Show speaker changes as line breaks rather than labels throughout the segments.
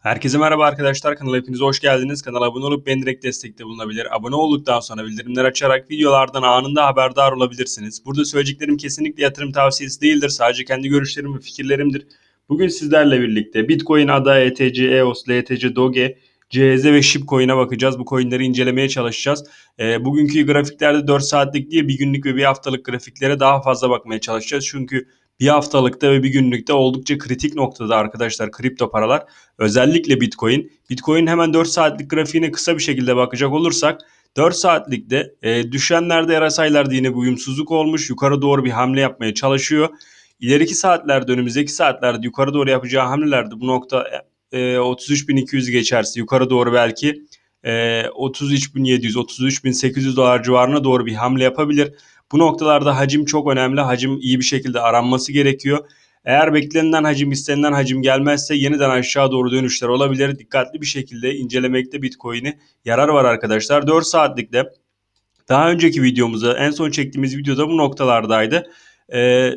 Herkese merhaba arkadaşlar. Kanala hepiniz hoş geldiniz. Kanala abone olup beni direkt destekte bulunabilir. Abone olduktan sonra bildirimler açarak videolardan anında haberdar olabilirsiniz. Burada söyleyeceklerim kesinlikle yatırım tavsiyesi değildir. Sadece kendi görüşlerim ve fikirlerimdir. Bugün sizlerle birlikte Bitcoin, ADA, ETC, EOS, LTC, Doge, CZ ve Shipcoin'e bakacağız. Bu coinleri incelemeye çalışacağız. E, bugünkü grafiklerde 4 saatlik değil bir günlük ve bir haftalık grafiklere daha fazla bakmaya çalışacağız. Çünkü bir haftalıkta ve bir günlükte oldukça kritik noktada arkadaşlar kripto paralar. Özellikle Bitcoin. Bitcoin hemen 4 saatlik grafiğine kısa bir şekilde bakacak olursak 4 saatlikte e, düşenlerde RSI'lerde yine bir uyumsuzluk olmuş. Yukarı doğru bir hamle yapmaya çalışıyor. İleriki saatlerde önümüzdeki saatlerde yukarı doğru yapacağı hamlelerde bu nokta e, 33.200 geçerse yukarı doğru belki e, 33.700 33.800 dolar civarına doğru bir hamle yapabilir. Bu noktalarda hacim çok önemli. Hacim iyi bir şekilde aranması gerekiyor. Eğer beklenilen hacim istenilen hacim gelmezse yeniden aşağı doğru dönüşler olabilir. Dikkatli bir şekilde incelemekte Bitcoin'i yarar var arkadaşlar. 4 saatlikte daha önceki videomuzda en son çektiğimiz videoda bu noktalardaydı. Ee,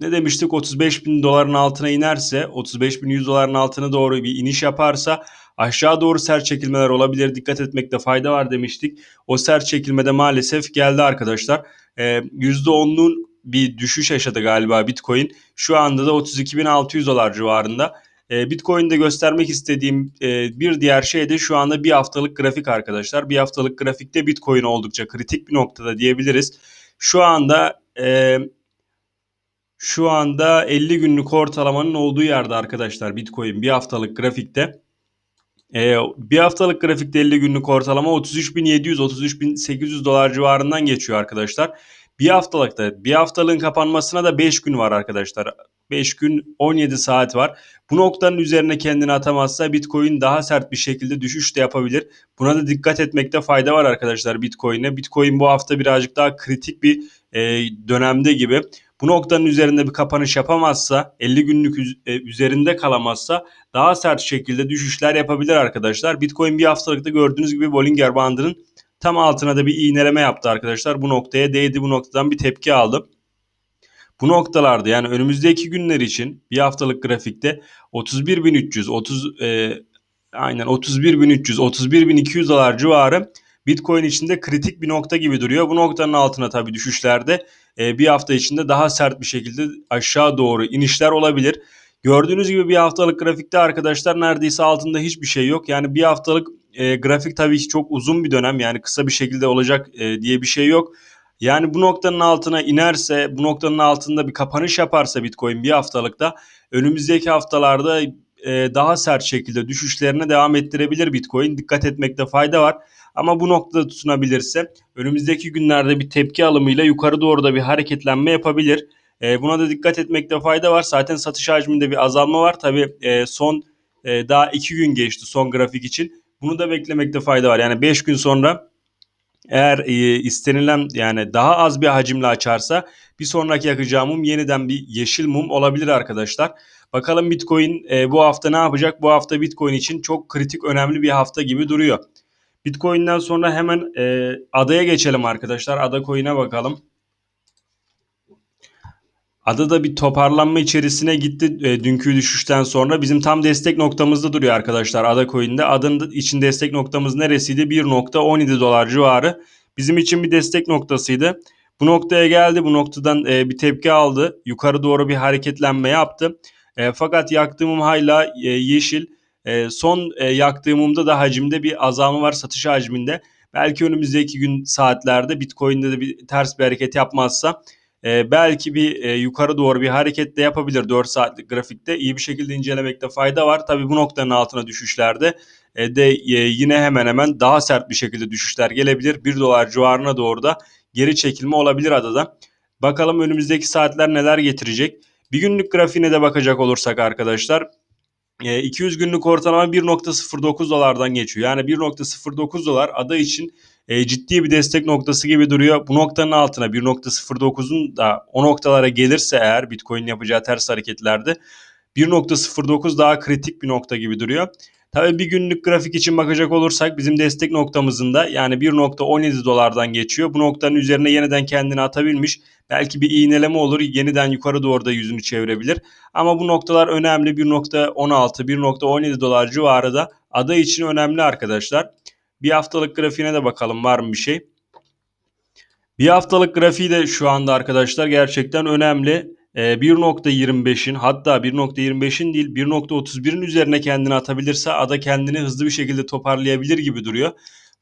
ne demiştik 35 bin doların altına inerse 35 bin 100 doların altına doğru bir iniş yaparsa aşağı doğru sert çekilmeler olabilir dikkat etmekte fayda var demiştik. O sert çekilmede maalesef geldi arkadaşlar. Ee, %10'luğun bir düşüş yaşadı galiba Bitcoin. Şu anda da 32.600 dolar civarında. Ee, Bitcoin'de göstermek istediğim e, bir diğer şey de şu anda bir haftalık grafik arkadaşlar. Bir haftalık grafikte Bitcoin oldukça kritik bir noktada diyebiliriz. Şu anda e, şu anda 50 günlük ortalamanın olduğu yerde arkadaşlar Bitcoin bir haftalık grafikte. Ee, bir haftalık grafikte 50 günlük ortalama 33.700-33.800 dolar civarından geçiyor arkadaşlar. Bir haftalıkta bir haftalığın kapanmasına da 5 gün var arkadaşlar. 5 gün 17 saat var. Bu noktanın üzerine kendini atamazsa Bitcoin daha sert bir şekilde düşüş de yapabilir. Buna da dikkat etmekte fayda var arkadaşlar Bitcoin'e. Bitcoin bu hafta birazcık daha kritik bir e, dönemde gibi. Bu noktanın üzerinde bir kapanış yapamazsa 50 günlük e, üzerinde kalamazsa daha sert şekilde düşüşler yapabilir arkadaşlar. Bitcoin bir haftalıkta gördüğünüz gibi Bollinger bandının tam altına da bir iğneleme yaptı arkadaşlar. Bu noktaya değdi. Bu noktadan bir tepki aldı. Bu noktalarda yani önümüzdeki günler için bir haftalık grafikte 31.300 30 e, aynen 31.300 31.200 dolar civarı Bitcoin içinde kritik bir nokta gibi duruyor. Bu noktanın altına tabii düşüşlerde e, bir hafta içinde daha sert bir şekilde aşağı doğru inişler olabilir. Gördüğünüz gibi bir haftalık grafikte arkadaşlar neredeyse altında hiçbir şey yok. Yani bir haftalık e, grafik tabii ki çok uzun bir dönem yani kısa bir şekilde olacak e, diye bir şey yok. Yani bu noktanın altına inerse, bu noktanın altında bir kapanış yaparsa Bitcoin bir haftalıkta önümüzdeki haftalarda e, daha sert şekilde düşüşlerine devam ettirebilir Bitcoin. Dikkat etmekte fayda var. Ama bu noktada tutunabilirse önümüzdeki günlerde bir tepki alımıyla yukarı doğru da bir hareketlenme yapabilir. E, buna da dikkat etmekte fayda var. Zaten satış hacminde bir azalma var. Tabii e, son e, daha 2 gün geçti son grafik için. Bunu da beklemekte fayda var. Yani 5 gün sonra eğer e, istenilen yani daha az bir hacimle açarsa bir sonraki yakacağı mum yeniden bir yeşil mum olabilir arkadaşlar. Bakalım Bitcoin e, bu hafta ne yapacak? Bu hafta Bitcoin için çok kritik önemli bir hafta gibi duruyor. Bitcoin'den sonra hemen e, adaya geçelim arkadaşlar. Ada coin'e bakalım. Adada bir toparlanma içerisine gitti e, dünkü düşüşten sonra. Bizim tam destek noktamızda duruyor arkadaşlar Ada coin'de. Adanın için destek noktamız neresiydi? 1.17 dolar civarı. Bizim için bir destek noktasıydı. Bu noktaya geldi. Bu noktadan e, bir tepki aldı. Yukarı doğru bir hareketlenme yaptı. E, fakat yaktığım hala e, yeşil. E, son e, yaktığım mumda da hacimde bir azalma var satış hacminde. Belki önümüzdeki gün saatlerde Bitcoin'de de bir ters bir hareket yapmazsa e, belki bir e, yukarı doğru bir hareket de yapabilir 4 saatlik grafikte. iyi bir şekilde incelemekte fayda var. Tabii bu noktanın altına düşüşlerde e, de e, yine hemen hemen daha sert bir şekilde düşüşler gelebilir. 1 dolar civarına doğru da geri çekilme olabilir adada. Bakalım önümüzdeki saatler neler getirecek. Bir günlük grafiğine de bakacak olursak arkadaşlar 200 günlük ortalama 1.09 dolardan geçiyor. Yani 1.09 dolar ada için e, ciddi bir destek noktası gibi duruyor. Bu noktanın altına 1.09'un da o noktalara gelirse eğer Bitcoin yapacağı ters hareketlerde 1.09 daha kritik bir nokta gibi duruyor. Tabii bir günlük grafik için bakacak olursak bizim destek noktamızın da yani 1.17 dolardan geçiyor. Bu noktanın üzerine yeniden kendini atabilmiş. Belki bir iğneleme olur. Yeniden yukarı doğru da yüzünü çevirebilir. Ama bu noktalar önemli. 1.16, 1.17 dolar civarı da aday için önemli arkadaşlar. Bir haftalık grafiğine de bakalım var mı bir şey. Bir haftalık grafiği de şu anda arkadaşlar gerçekten önemli. 1.25'in ee, hatta 1.25'in değil 1.31'in üzerine kendini atabilirse ada kendini hızlı bir şekilde toparlayabilir gibi duruyor.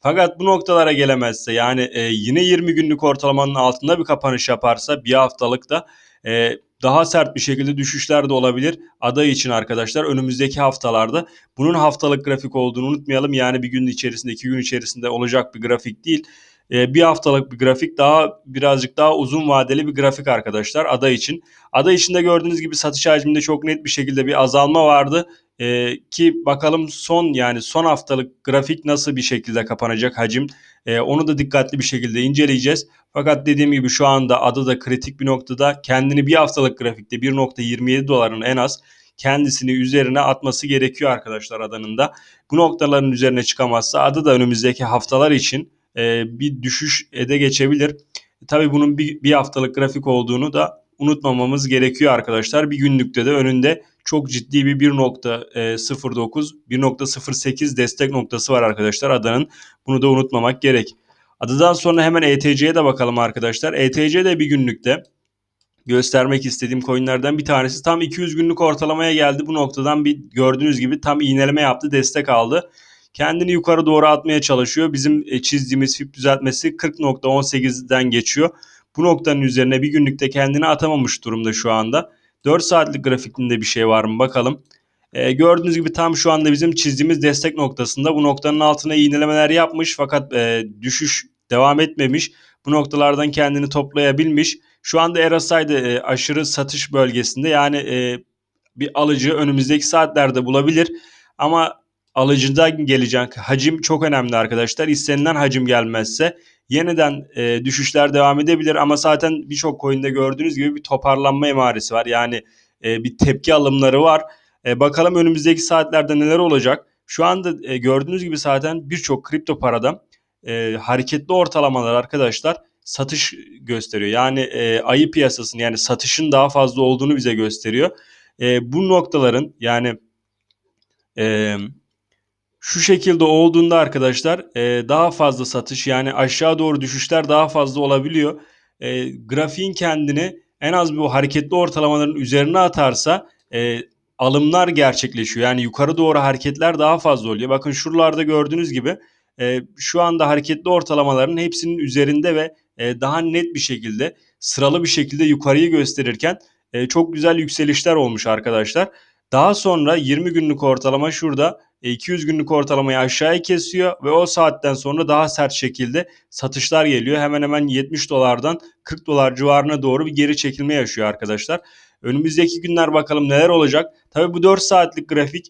Fakat bu noktalara gelemezse yani e, yine 20 günlük ortalamanın altında bir kapanış yaparsa bir haftalık da e, daha sert bir şekilde düşüşler de olabilir aday için arkadaşlar önümüzdeki haftalarda. Bunun haftalık grafik olduğunu unutmayalım. Yani bir gün içerisinde iki gün içerisinde olacak bir grafik değil. Ee, bir haftalık bir grafik daha birazcık daha uzun vadeli bir grafik arkadaşlar ada için. Ada içinde gördüğünüz gibi satış hacminde çok net bir şekilde bir azalma vardı. Ee, ki bakalım son yani son haftalık grafik nasıl bir şekilde kapanacak hacim ee, onu da dikkatli bir şekilde inceleyeceğiz. Fakat dediğim gibi şu anda ada da kritik bir noktada kendini bir haftalık grafikte 1.27 doların en az kendisini üzerine atması gerekiyor arkadaşlar adanın da. Bu noktaların üzerine çıkamazsa adı da önümüzdeki haftalar için e, bir düşüş ede geçebilir. E, tabii bunun bir, bir haftalık grafik olduğunu da unutmamamız gerekiyor arkadaşlar. Bir günlükte de önünde çok ciddi bir 1.09, 1.08 destek noktası var arkadaşlar adanın. Bunu da unutmamak gerek. Adadan sonra hemen ETC'ye de bakalım arkadaşlar. ETC de bir günlükte göstermek istediğim coinlerden bir tanesi. Tam 200 günlük ortalamaya geldi. Bu noktadan bir gördüğünüz gibi tam iğneleme yaptı, destek aldı kendini yukarı doğru atmaya çalışıyor. Bizim e, çizdiğimiz FIP düzeltmesi 40.18'den geçiyor. Bu noktanın üzerine bir günlükte kendini atamamış durumda şu anda. 4 saatlik grafikinde bir şey var mı bakalım. Ee, gördüğünüz gibi tam şu anda bizim çizdiğimiz destek noktasında bu noktanın altına iğnelemeler yapmış fakat e, düşüş devam etmemiş. Bu noktalardan kendini toplayabilmiş. Şu anda RSI'de e, aşırı satış bölgesinde yani e, bir alıcı önümüzdeki saatlerde bulabilir. Ama alıcıdan gelecek hacim çok önemli arkadaşlar. İstenilen hacim gelmezse yeniden e, düşüşler devam edebilir ama zaten birçok coin'de gördüğünüz gibi bir toparlanma emaresi var. Yani e, bir tepki alımları var. E, bakalım önümüzdeki saatlerde neler olacak. Şu anda e, gördüğünüz gibi zaten birçok kripto parada e, hareketli ortalamalar arkadaşlar satış gösteriyor. Yani e, ayı piyasasının yani satışın daha fazla olduğunu bize gösteriyor. E, bu noktaların yani e, şu şekilde olduğunda arkadaşlar e, daha fazla satış yani aşağı doğru düşüşler daha fazla olabiliyor. E, grafiğin kendini en az bu hareketli ortalamaların üzerine atarsa e, alımlar gerçekleşiyor. Yani yukarı doğru hareketler daha fazla oluyor. Bakın şuralarda gördüğünüz gibi e, şu anda hareketli ortalamaların hepsinin üzerinde ve e, daha net bir şekilde sıralı bir şekilde yukarıyı gösterirken e, çok güzel yükselişler olmuş arkadaşlar. Daha sonra 20 günlük ortalama şurada 200 e, günlük ortalamayı aşağıya kesiyor ve o saatten sonra daha sert şekilde satışlar geliyor. Hemen hemen 70 dolardan 40 dolar civarına doğru bir geri çekilme yaşıyor arkadaşlar. Önümüzdeki günler bakalım neler olacak. Tabi bu 4 saatlik grafik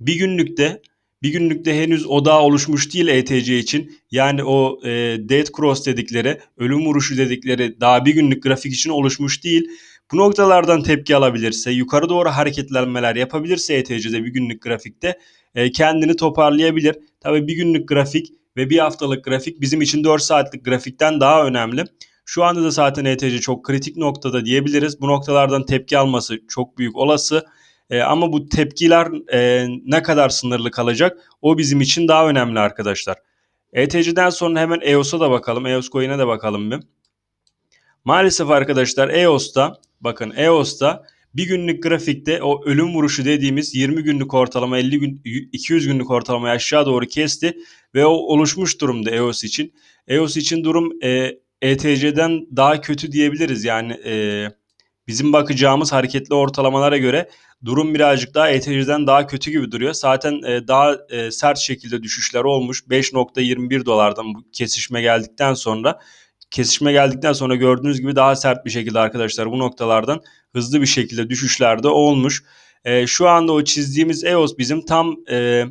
bir günlükte bir günlükte henüz odağı oluşmuş değil ETC için. Yani o e, dead cross dedikleri, ölüm vuruşu dedikleri daha bir günlük grafik için oluşmuş değil. Bu noktalardan tepki alabilirse, yukarı doğru hareketlenmeler yapabilirse ETC'de bir günlük grafikte e, kendini toparlayabilir. Tabii bir günlük grafik ve bir haftalık grafik bizim için 4 saatlik grafikten daha önemli. Şu anda da zaten ETC çok kritik noktada diyebiliriz. Bu noktalardan tepki alması çok büyük olası. E, ama bu tepkiler e, ne kadar sınırlı kalacak o bizim için daha önemli arkadaşlar. ETC'den sonra hemen EOS'a da bakalım. EOS Coin'e de bakalım bir. Maalesef arkadaşlar EOS'ta bakın EOS'ta bir günlük grafikte o ölüm vuruşu dediğimiz 20 günlük ortalama 50 gün 200 günlük ortalamayı aşağı doğru kesti ve o oluşmuş durumda EOS için. EOS için durum e, ETC'den daha kötü diyebiliriz. Yani e, bizim bakacağımız hareketli ortalamalara göre durum birazcık daha ETC'den daha kötü gibi duruyor. Zaten e, daha e, sert şekilde düşüşler olmuş. 5.21 dolardan bu kesişme geldikten sonra kesişme geldikten sonra gördüğünüz gibi daha sert bir şekilde arkadaşlar bu noktalardan hızlı bir şekilde düşüşlerde olmuş. E, şu anda o çizdiğimiz EOS bizim tam e,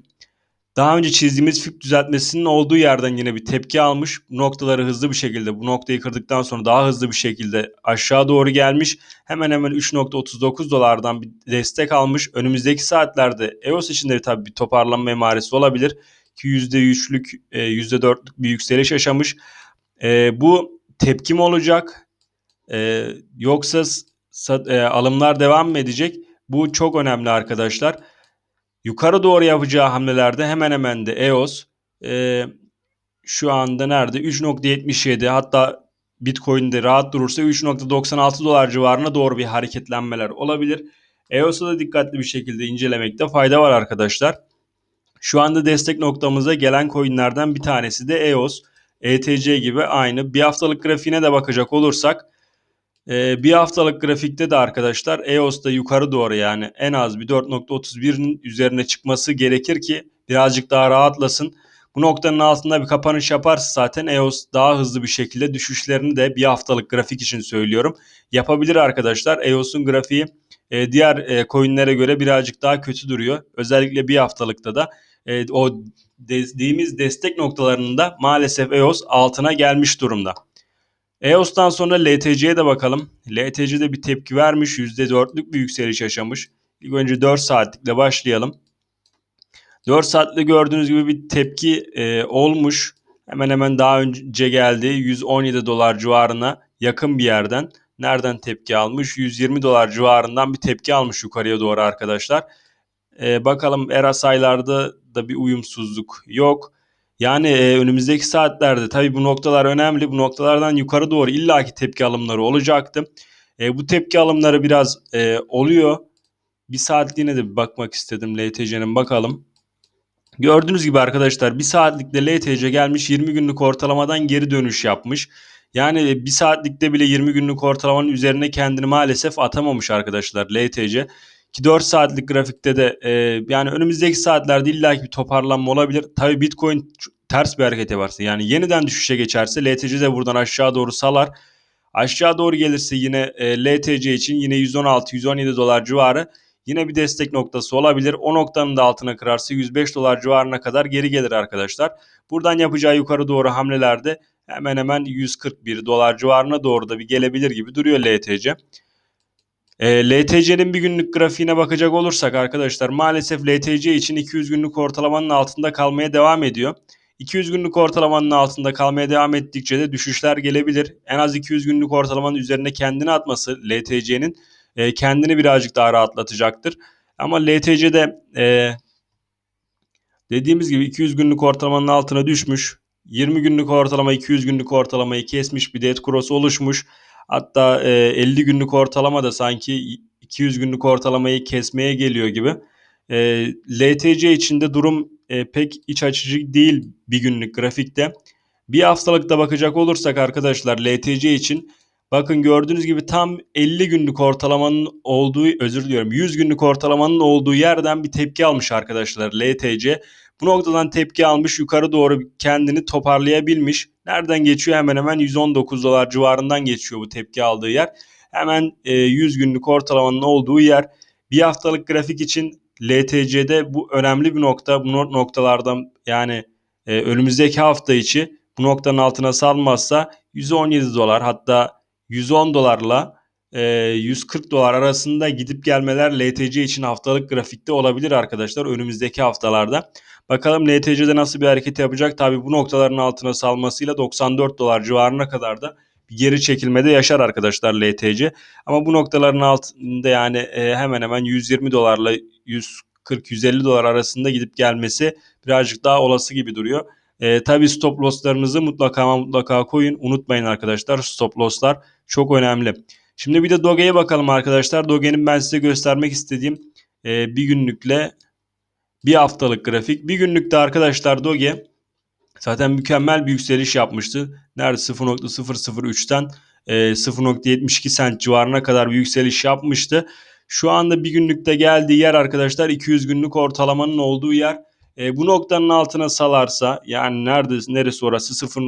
Daha önce çizdiğimiz fib düzeltmesinin olduğu yerden yine bir tepki almış. Noktaları hızlı bir şekilde bu noktayı kırdıktan sonra daha hızlı bir şekilde aşağı doğru gelmiş. Hemen hemen 3.39 dolardan bir destek almış. Önümüzdeki saatlerde EOS için de tabii bir toparlanma emaresi olabilir. Ki %3'lük %4'lük bir yükseliş yaşamış. E, bu tepki mi olacak? E, yoksa e, alımlar devam mı edecek? Bu çok önemli arkadaşlar. Yukarı doğru yapacağı hamlelerde hemen hemen de EOS e, şu anda nerede? 3.77 hatta Bitcoin'de rahat durursa 3.96 dolar civarına doğru bir hareketlenmeler olabilir. EOS'u da dikkatli bir şekilde incelemekte fayda var arkadaşlar. Şu anda destek noktamıza gelen coinlerden bir tanesi de EOS. ETC gibi aynı. Bir haftalık grafiğine de bakacak olursak ee, bir haftalık grafikte de arkadaşlar EOS'ta yukarı doğru yani en az bir 4.31'in üzerine çıkması gerekir ki birazcık daha rahatlasın. Bu noktanın altında bir kapanış yaparsa zaten EOS daha hızlı bir şekilde düşüşlerini de bir haftalık grafik için söylüyorum. Yapabilir arkadaşlar. EOS'un grafiği e, diğer e, coinlere göre birazcık daha kötü duruyor. Özellikle bir haftalıkta da e, o dediğimiz destek noktalarında maalesef EOS altına gelmiş durumda. EOS'tan sonra LTC'ye de bakalım. LTC'de bir tepki vermiş. %4'lük bir yükseliş yaşamış. İlk önce 4 saatlikle başlayalım. 4 saatte gördüğünüz gibi bir tepki e, olmuş. Hemen hemen daha önce geldi. 117 dolar civarına yakın bir yerden. Nereden tepki almış? 120 dolar civarından bir tepki almış yukarıya doğru arkadaşlar. E, bakalım RSI'larda da bir uyumsuzluk yok. Yani e, önümüzdeki saatlerde tabii bu noktalar önemli. Bu noktalardan yukarı doğru illaki tepki alımları olacaktı. E, bu tepki alımları biraz e, oluyor. Bir saatliğine de bir bakmak istedim LTC'nin bakalım. Gördüğünüz gibi arkadaşlar bir saatlikte LTC gelmiş 20 günlük ortalamadan geri dönüş yapmış. Yani bir saatlikte bile 20 günlük ortalamanın üzerine kendini maalesef atamamış arkadaşlar LTC. Ki 4 saatlik grafikte de e, yani önümüzdeki saatlerde illaki bir toparlanma olabilir. Tabi Bitcoin ters bir hareket yaparsa yani yeniden düşüşe geçerse LTC de buradan aşağı doğru salar. Aşağı doğru gelirse yine e, LTC için yine 116-117 dolar civarı yine bir destek noktası olabilir. O noktanın da altına kırarsa 105 dolar civarına kadar geri gelir arkadaşlar. Buradan yapacağı yukarı doğru hamlelerde hemen hemen 141 dolar civarına doğru da bir gelebilir gibi duruyor LTC. E, LTC'nin bir günlük grafiğine bakacak olursak arkadaşlar maalesef LTC için 200 günlük ortalamanın altında kalmaya devam ediyor. 200 günlük ortalamanın altında kalmaya devam ettikçe de düşüşler gelebilir. En az 200 günlük ortalamanın üzerine kendini atması LTC'nin e, kendini birazcık daha rahatlatacaktır. Ama LTC'de e, dediğimiz gibi 200 günlük ortalamanın altına düşmüş. 20 günlük ortalama 200 günlük ortalamayı kesmiş bir dead cross oluşmuş. Hatta e, 50 günlük ortalama da sanki 200 günlük ortalamayı kesmeye geliyor gibi. E, LTC içinde durum e, pek iç açıcı değil bir günlük grafikte. Bir haftalıkta bakacak olursak arkadaşlar LTC için bakın gördüğünüz gibi tam 50 günlük ortalamanın olduğu özür diliyorum 100 günlük ortalamanın olduğu yerden bir tepki almış arkadaşlar LTC. Bu noktadan tepki almış yukarı doğru kendini toparlayabilmiş. Nereden geçiyor? Hemen hemen 119 dolar civarından geçiyor bu tepki aldığı yer. Hemen e, 100 günlük ortalamanın olduğu yer. Bir haftalık grafik için LTC'de bu önemli bir nokta. Bu noktalardan yani e, önümüzdeki hafta içi bu noktanın altına salmazsa 117 dolar hatta 110 dolarla e, 140 dolar arasında gidip gelmeler LTC için haftalık grafikte olabilir arkadaşlar önümüzdeki haftalarda. Bakalım LTC'de nasıl bir hareket yapacak? Tabi bu noktaların altına salmasıyla 94 dolar civarına kadar da bir geri çekilmede yaşar arkadaşlar LTC. Ama bu noktaların altında yani e, hemen hemen 120 dolarla 140-150 dolar arasında gidip gelmesi birazcık daha olası gibi duruyor. E, tabii stop losslarınızı mutlaka mutlaka koyun. Unutmayın arkadaşlar stop losslar çok önemli. Şimdi bir de Doge'ye bakalım arkadaşlar. Doge'nin ben size göstermek istediğim e, bir günlükle bir haftalık grafik. Bir günlükte arkadaşlar Doge zaten mükemmel bir yükseliş yapmıştı. Nerede 0.003'ten e, 0.72 sent civarına kadar bir yükseliş yapmıştı. Şu anda bir günlükte geldiği yer arkadaşlar 200 günlük ortalamanın olduğu yer. E, bu noktanın altına salarsa yani nerede neresi orası 0.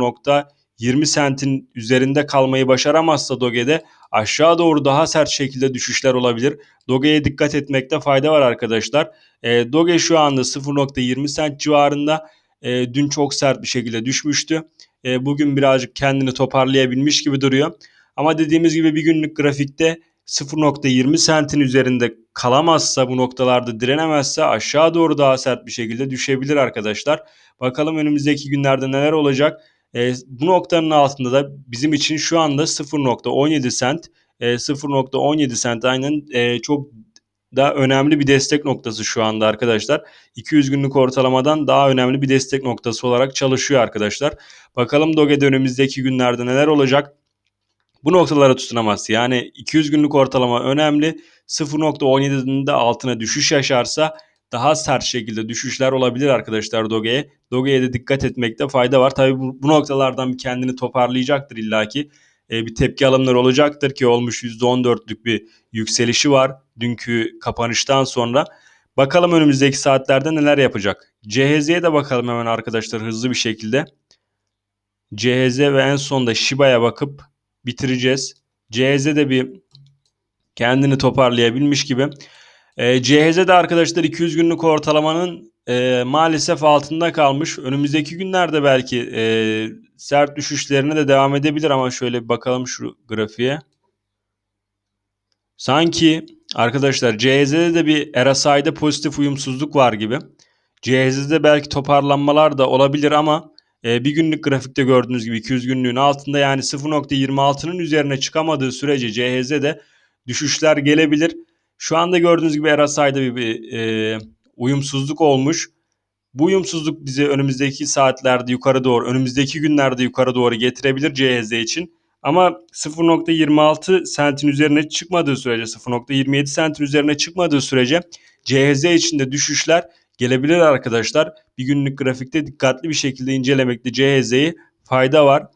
20 sentin üzerinde kalmayı başaramazsa Doge'de aşağı doğru daha sert şekilde düşüşler olabilir. Doge'ye dikkat etmekte fayda var arkadaşlar. E, Doge şu anda 0.20 sent civarında. E, dün çok sert bir şekilde düşmüştü. E, bugün birazcık kendini toparlayabilmiş gibi duruyor. Ama dediğimiz gibi bir günlük grafikte 0.20 sentin üzerinde kalamazsa bu noktalarda direnemezse aşağı doğru daha sert bir şekilde düşebilir arkadaşlar. Bakalım önümüzdeki günlerde neler olacak. E, bu noktanın altında da bizim için şu anda 0.17 sent e, 0.17 sent aynen e, çok da önemli bir destek noktası şu anda arkadaşlar. 200 günlük ortalamadan daha önemli bir destek noktası olarak çalışıyor arkadaşlar. Bakalım Doge dönemimizdeki günlerde neler olacak? Bu noktalara tutunamaz. Yani 200 günlük ortalama önemli. 0.17'nin de altına düşüş yaşarsa daha sert şekilde düşüşler olabilir arkadaşlar Doge'ye. Doge'ye de dikkat etmekte fayda var. Tabii bu, bu noktalardan bir kendini toparlayacaktır illaki. E, bir tepki alımları olacaktır ki olmuş %14'lük bir yükselişi var dünkü kapanıştan sonra. Bakalım önümüzdeki saatlerde neler yapacak. CHZ'ye de bakalım hemen arkadaşlar hızlı bir şekilde. CHZ ve en sonda Shiba'ya bakıp bitireceğiz. CHZ de bir kendini toparlayabilmiş gibi. E, CHZ'de arkadaşlar 200 günlük ortalamanın e, maalesef altında kalmış. Önümüzdeki günlerde belki e, sert düşüşlerine de devam edebilir ama şöyle bir bakalım şu grafiğe. Sanki arkadaşlar CHZ'de de bir RSI'de pozitif uyumsuzluk var gibi. CHZ'de belki toparlanmalar da olabilir ama e, bir günlük grafikte gördüğünüz gibi 200 günlüğün altında yani 0.26'nın üzerine çıkamadığı sürece CHZ'de düşüşler gelebilir. Şu anda gördüğünüz gibi RSI'de bir, bir e, uyumsuzluk olmuş. Bu uyumsuzluk bizi önümüzdeki saatlerde yukarı doğru, önümüzdeki günlerde yukarı doğru getirebilir CHZ için. Ama 0.26 sentin üzerine çıkmadığı sürece, 0.27 sentin üzerine çıkmadığı sürece CHZ içinde düşüşler gelebilir arkadaşlar. Bir günlük grafikte dikkatli bir şekilde incelemekte CHZ'yi fayda var.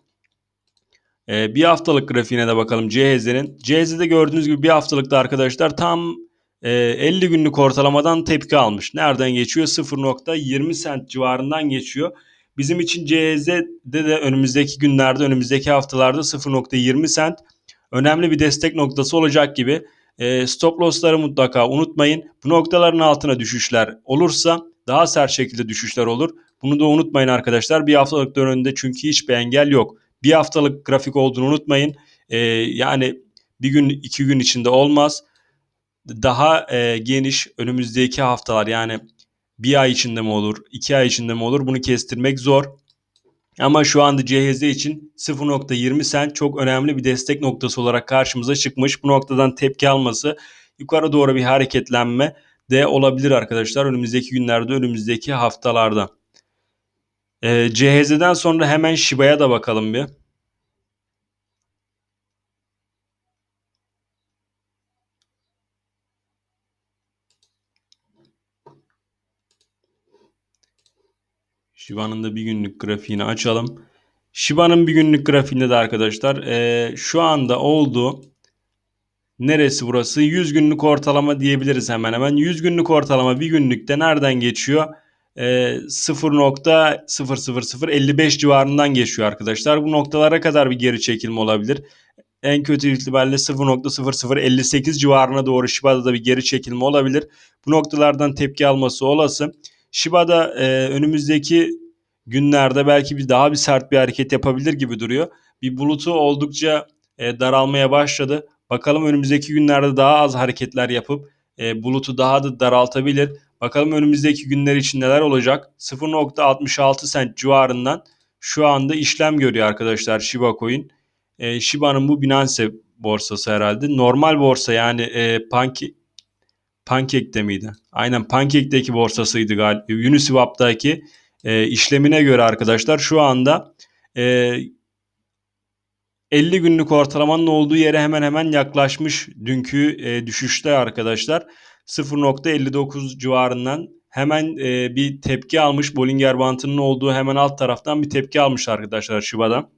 Ee, bir haftalık grafiğine de bakalım CHZ'nin. CHZ'de gördüğünüz gibi bir haftalıkta arkadaşlar tam e, 50 günlük ortalamadan tepki almış. Nereden geçiyor? 0.20 sent civarından geçiyor. Bizim için CHZ'de de önümüzdeki günlerde, önümüzdeki haftalarda 0.20 sent önemli bir destek noktası olacak gibi. E, stop loss'ları mutlaka unutmayın. Bu noktaların altına düşüşler olursa daha sert şekilde düşüşler olur. Bunu da unutmayın arkadaşlar. Bir haftalık dönemde çünkü hiçbir engel yok. Bir haftalık grafik olduğunu unutmayın. E, yani bir gün iki gün içinde olmaz. Daha e, geniş önümüzdeki haftalar yani bir ay içinde mi olur, iki ay içinde mi olur bunu kestirmek zor. Ama şu anda CHZ için 0.20 sent çok önemli bir destek noktası olarak karşımıza çıkmış. Bu noktadan tepki alması yukarı doğru bir hareketlenme de olabilir arkadaşlar önümüzdeki günlerde, önümüzdeki haftalarda. Ee, CHZ'den sonra hemen Shiba'ya da bakalım bir. Shiba'nın da bir günlük grafiğini açalım. Shiba'nın bir günlük grafiğinde de arkadaşlar e, şu anda olduğu neresi burası? 100 günlük ortalama diyebiliriz hemen hemen. 100 günlük ortalama bir günlükte nereden geçiyor? E, 0.00055 civarından geçiyor arkadaşlar. Bu noktalara kadar bir geri çekilme olabilir. En kötü ihtimalle 0.0058 civarına doğru Shiba'da da bir geri çekilme olabilir. Bu noktalardan tepki alması olası. Shiba'da e, önümüzdeki günlerde belki bir daha bir sert bir hareket yapabilir gibi duruyor. Bir bulutu oldukça e, daralmaya başladı. Bakalım önümüzdeki günlerde daha az hareketler yapıp e, bulutu daha da daraltabilir. Bakalım önümüzdeki günler için neler olacak. 0.66 sent civarından şu anda işlem görüyor arkadaşlar Shiba Coin. E, Shiba'nın bu Binance borsası herhalde. Normal borsa yani e, Pancake Pancake'de miydi? Aynen Pancake'deki borsasıydı galiba. Uniswap'taki e, işlemine göre arkadaşlar şu anda e, 50 günlük ortalamanın olduğu yere hemen hemen yaklaşmış dünkü e, düşüşte arkadaşlar. 0.59 civarından hemen e, bir tepki almış. Bollinger Bantı'nın olduğu hemen alt taraftan bir tepki almış arkadaşlar Shiba'dan.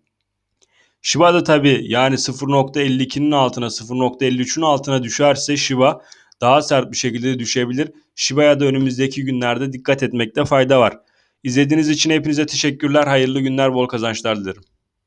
Shiba'da tabi yani 0.52'nin altına 0.53'ün altına düşerse Shiba daha sert bir şekilde düşebilir. Shiba'ya da önümüzdeki günlerde dikkat etmekte fayda var. İzlediğiniz için hepinize teşekkürler. Hayırlı günler, bol kazançlar dilerim.